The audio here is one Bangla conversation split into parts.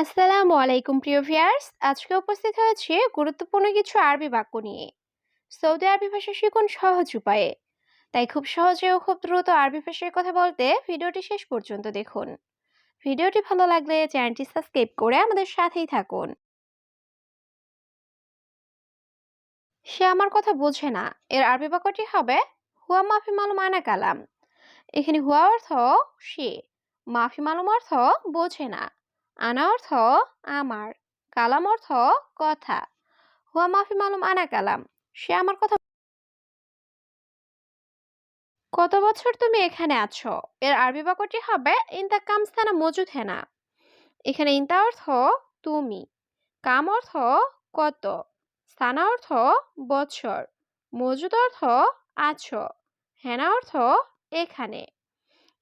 আসসালামু আলাইকুম, প্রিয় ভিউয়ার্স। আজকে উপস্থিত হয়েছে গুরুত্বপূর্ণ কিছু আরবি বাক্য নিয়ে। সৌদি আরবি ভাষা শিখুন সহজ উপায়ে। তাই খুব সহজে ও খুব দ্রুত আরবি ভাষায় কথা বলতে ভিডিওটি শেষ পর্যন্ত দেখুন। ভিডিওটি ভালো লাগলে চ্যানেলটি সাবস্ক্রাইব করে আমাদের সাথেই থাকুন। সে আমার কথা বোঝে না। এর আরবি বাক্যটি হবে, হুয়া মাফি মালুম আনা কালাম। এখানে হুয়া অর্থ সে। মাফি মালুম অর্থ বোঝে না। আনা অর্থ আমার, কালাম অর্থ কথা। হুয়া মাফি মালুম আনা কালাম, সে আমার কথা কত বছর তুমি এখানে আছো? এর আরবি বাক্যটি হবে, ইনতা কামস্তানা মজুদ হেনা। এখানে ইনতা অর্থ তুমি, কাম অর্থ কত স্থানা অর্থ বছর, মজুদ অর্থ আছো, হেনা অর্থ এখানে।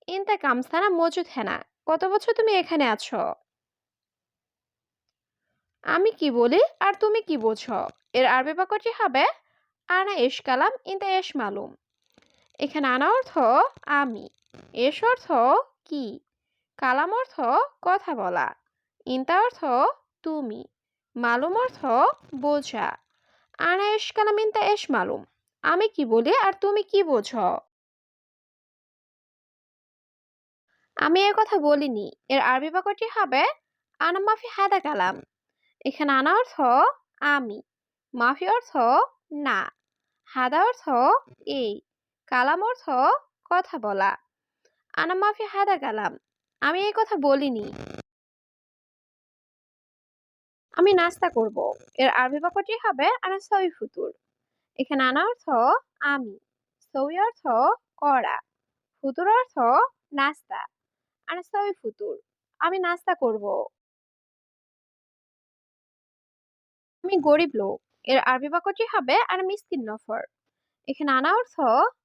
ইনতা কামস্তানা মজুদ হেনা, কত বছর তুমি এখানে আছো? আমি কি বলি? আর তুমি কি বোঝো? এর আরবি বাক্যটি হবে, আনা এশ কালাম ইনতা এশ মালুম। এখানে আনা অর্থ, আমি। এস অর্থ, কি? কালাম অর্থ, কথা বলা। ইনতা অর্থ, তুমি। মালুম অর্থ, বোঝা। আনা এশ কালাম ইনতা এশ মালুম। আমি কি বলি আর তুমি কি বোঝো? আমি এর কথা বলিনি। এর আরবি বাক্যটি হবে, আনা মাফি হাদা কালাম। এখানে আনা অর্থ আমি, মাফি অর্থ না, হাদা অর্থ এই, কালাম অর্থ কথা বলা। আনা, মাফি, হাদা, কালাম, আমি এই কথা বলিনি। আমি নাস্তা করব। এর আরবি বাক্যটি হবে আনা, সই, ফুতুর। এখানে আনা অর্থ আমি, সই অর্থ করা, ফুতুর অর্থ নাস্তা। আনা, সই, ফুতুর, আমি নাস্তা করব। আমি গরিব লোক। এর আরবি বাক্যটি হবে, আর মিসকিন নফর। এখানে আনা অর্থ,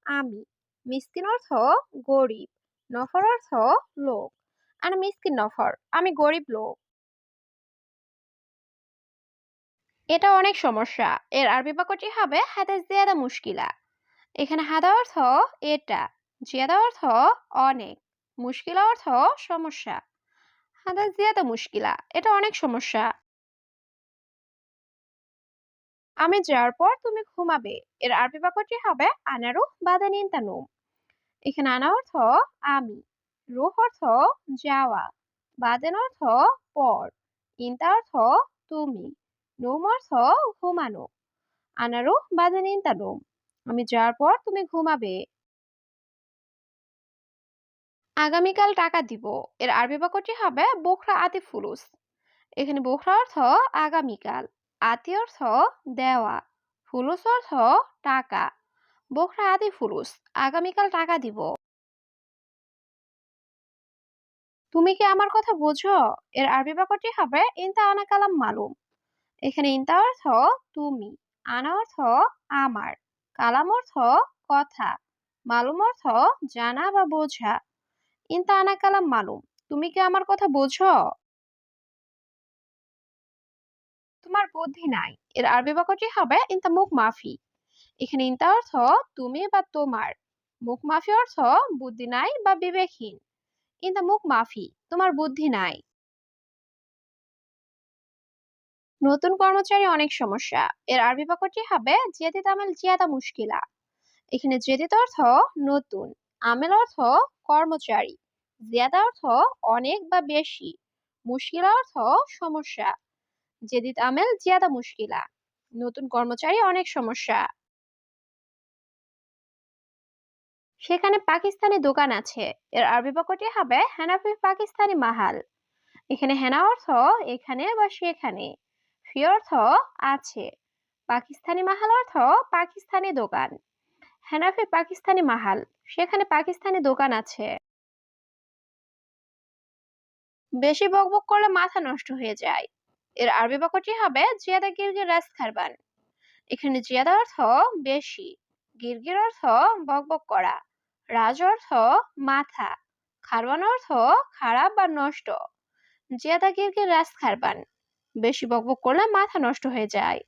আমি। মিসকিন অর্থ, গরিব। নফর অর্থ, লোক। আর মিসকিন নফর, আমি গরিব লোক। এটা অনেক সমস্যা। এর আরবি বাক্যটি হবে হাতে জিয়াদা মুশকিলা। এখানে হাদা অর্থ, এটা। জিয়াদা অর্থ, অনেক। মুশকিলা অর্থ, সমস্যা। হাদা জিয়াদা মুশকিলা, এটা অনেক সমস্যা। আমি যাওয়ার পর তুমি ঘুমাবে। এর আরবি বাক্যটি হবে আনারু বাদানিন তানুম। এখানে আনা অর্থ আমি। রুহ অর্থ যাওয়া। বাদেন অর্থ পর। ইনতা অর্থ তুমি। নুম অর্থ ঘুমানো। আনারু বাদানিন তানুম। আমি যাওয়ার পর তুমি ঘুমাবে। আগামীকাল টাকা দিব। এর আরবি বাক্যটি হবে বোখরা আতি ফুলুস এখানে বোখরা অর্থ আগামীকাল। আতি অর্থ দেওয়া ফুলুস অর্থ টাকা বোখরা আদি ফুলুস আগামীকাল টাকা দিব। তুমি কি আমার কথা বোঝো এর আরবি বাক্যটি হবে ইনতা আনা কালাম মালুম। এখানে ইনতা অর্থ তুমি আনা অর্থ আমার কালাম অর্থ কথা মালুম অর্থ জানা বা বোঝা ইনতা আনা কালাম মালুম, তুমি কি আমার কথা বোঝো তোমার বুদ্ধি নাই। এর আরবি বাক্যটি হবে ইনতা মুখ মাফি। এখানে ইনতা অর্থ, তুমি বা তোমার। মুখ মাফি অর্থ, বুদ্ধি নাই বা বিবেকহীন। ইনতা মুখ মাফি, তোমার বুদ্ধি নাই। নতুন কর্মচারী অনেক সমস্যা। এর আরবি বাক্যটি হবে জেদিত আমেল জিয়াদা মুশকিলা। এখানে জেদিত অর্থ, নতুন। আমেল অর্থ, কর্মচারী। জিয়াদা অর্থ, অনেক বা বেশি। মুশকিলা অর্থ, সমস্যা। জেদিদ আমেল, জিয়াদা মুশকিলা। নতুন কর্মচারী, অনেক সমস্যা। সেখানে পাকিস্তানি দোকান আছে। এর আরবি বাক্যটি হবে হেনাফি পাকিস্তানি মাহাল। এখানে হেনা অর্থ এখানে বা সেখানে। ফি অর্থ আছে। পাকিস্তানি মাহাল অর্থ পাকিস্তানি দোকান। হেনাফি পাকিস্তানি মাহাল। সেখানে পাকিস্তানি দোকান আছে। বেশি বকবক করলে মাথা নষ্ট হয়ে যায়। এর আরবি বাক্যটি হবে জিয়াদা গিরগির রাস খারবান। এখানে জিয়াদা অর্থ বেশি, গিরগির অর্থ বকবক করা, রাজ অর্থ মাথা, খারবান অর্থ খারাপ বা নষ্ট। জিয়াদা গিরগির রাস খারবান, বেশি বকবক করলে মাথা নষ্ট হয়ে যায়।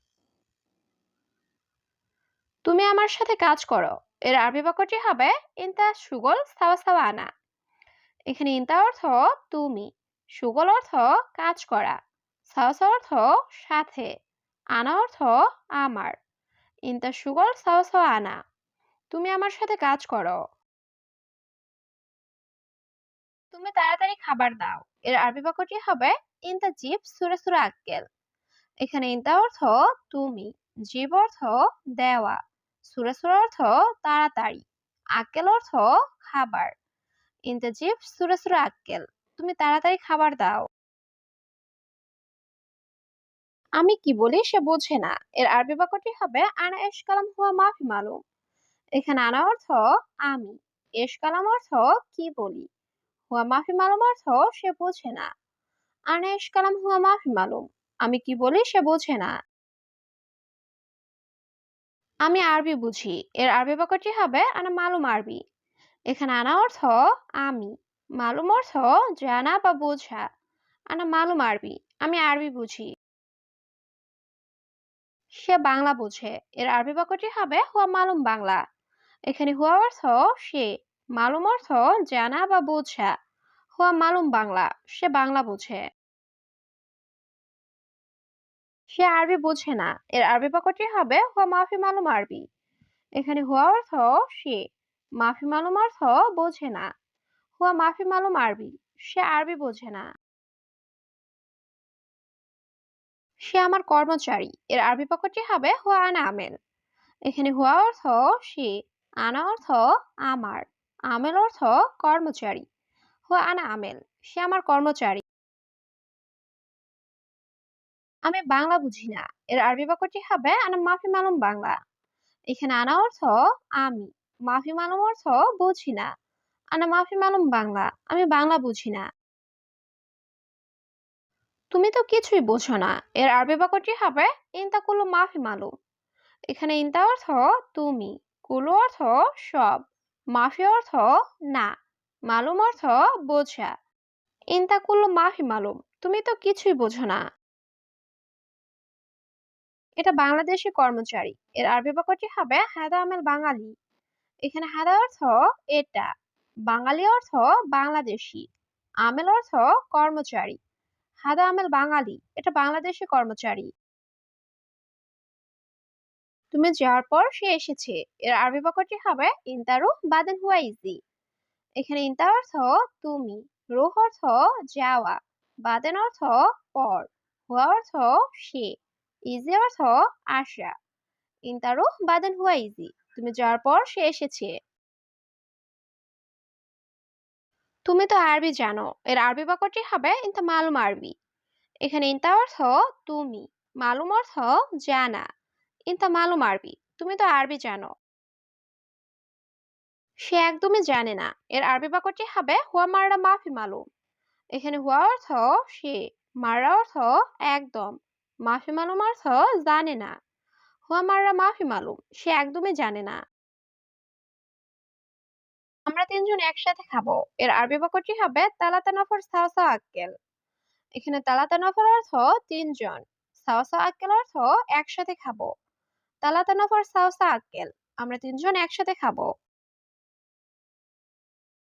তুমি আমার সাথে কাজ করো। এর আরবি বাক্যটি হবে ইনতা সুগল সাওয়া সাওয়া আনা। এখানে ইনতা অর্থ তুমি, সুগল অর্থ কাজ করা। সাহসা অর্থ সাথে, আনা অর্থ আমার। ইন্তা সুগল সাহস আনা। তুমি আমার সাথে কাজ করো। তুমি তাড়াতাড়ি খাবার দাও। এর আরবি বাক্যটি হবে ইন্তা জিব সুরে সুরে আক্কেল। এখানে ইন্তা অর্থ, তুমি। জীব অর্থ, দেওয়া। সুরে সুরে অর্থ, তাড়াতাড়ি। আক্কেল অর্থ, খাবার। ইন্তা জিব সুরে সুরে আক্কেল। তুমি তাড়াতাড়ি খাবার দাও। আমি কি বলি সে বোঝে না। এর আরবি বাক্যটি হবে, আনা এশ কালাম হুয়া মাফি মালুম। এখানে আনা অর্থ, আমি। এস কালাম অর্থ, কি বলি? হুয়া মাফি মালুম অর্থ, সে বোঝে না। আনা এস কালাম হুয়া মাফি মালুম। আমি কি বলি, সে বোঝে না। আমি আরবি বুঝি। এর আরবি বাক্যটি হবে, আনা মালুম আরবি। এখানে আনা অর্থ, আমি। মালুম অর্থ, জানা বা বোঝা। আনা মালুম আরবি। আমি আরবি বুঝি। সে বাংলা বোঝে। এর আরবি বাক্যটি হবে, হুয়া মালুম বাংলা এখানে হুয়া অর্থ সে, মালুম অর্থ জানা বা বোঝা। হুয়া মালুম বাংলা সে বাংলা বোঝে। সে আরবি বোঝে না। এর আরবি বাক্যটি হবে, হুয়া মাফি মালুম আরবি এখানে হুয়া অর্থ সে, মাফি মালুম অর্থ বোঝে না। হুয়া মাফি মালুম আরবি সে আরবি বোঝে না। সে আমার কর্মচারী। এর আরবি বাক্যটি হবে হুয়া আনা আমেল। এখানে হুয়া অর্থ সে, আনা অর্থ আমার, আমেল অর্থ কর্মচারী। হুয়া আনা আমেল, সে আমার কর্মচারী। আমি বাংলা বুঝি না। এর আরবি বাক্যটি হবে আনা মাফি মালুম বাংলা। এখানে আনা অর্থ আমি, মাফি মালুম অর্থ বুঝি না। আনা মাফি মালুম বাংলা, আমি বাংলা বুঝি না। তুমি তো কিছুই বোঝো না। এর আরবি বাক্যটি হবে ইনতা কুলু মাফি মালুম। এখানে ইনতা অর্থ তুমি, কুলু অর্থ সব, মাফি অর্থ না, মালুম অর্থ বোঝা। ইনতা কুলু মাফি মালুম। তুমি তো কিছুই বোঝো না। এটা বাংলাদেশি কর্মচারী। এর আরবি বাক্যটি হবে, হাদা আমেল বাঙালি। এখানে হাদা অর্থ এটা, বাঙালি অর্থ বাংলাদেশি, আমেল অর্থ কর্মচারী। হাদা আমেল বাঙালি, এটা বাংলাদেশি কর্মচারী। তুমি যাওয়ার পর সে এসেছে। এর আরবি বাক্যটি হবে ইন্তারু বাদেন হুয়া ইজি। এখানে ইন্তা অর্থ তুমি, রুহ অর্থ যাওয়া, বাদেন অর্থ পর, হুয়া অর্থ সে, ইজি অর্থ আসা। ইন্তারু বাদেন হুয়া ইজি। তুমি যাওয়ার পর সে এসেছে। তুমি তো আরবি জানো। এর আরবি বাক্যটি হবে ইন্তা মালুম আরবি এখানে ইন্তা অর্থ তুমি মালুম অর্থ জানা ইন্তা মালুম আরবি তুমি তো আরবি জানো। সে একদমই জানে না। এর আরবি বাক্যটি হবে হুয়া মাররা মাফি মালুম এখানে হুয়া অর্থ সে, মাররা অর্থ একদম। মাফি মালুম অর্থ জানে না। হুয়া মাররা মাফি মালুম সে একদমই জানে না। আমরা তিনজন একসাথে খাব। এর আরবি বাক্যটি হবে তালাতা নফর সাওসা আক্কেল। এখানে তালাতা নফর অর্থ তিনজন। সাওসা আক্কেল অর্থ একসাথে খাব। তালাতা নফর সাওসা আক্কেল। আমরা তিনজন একসাথে খাব।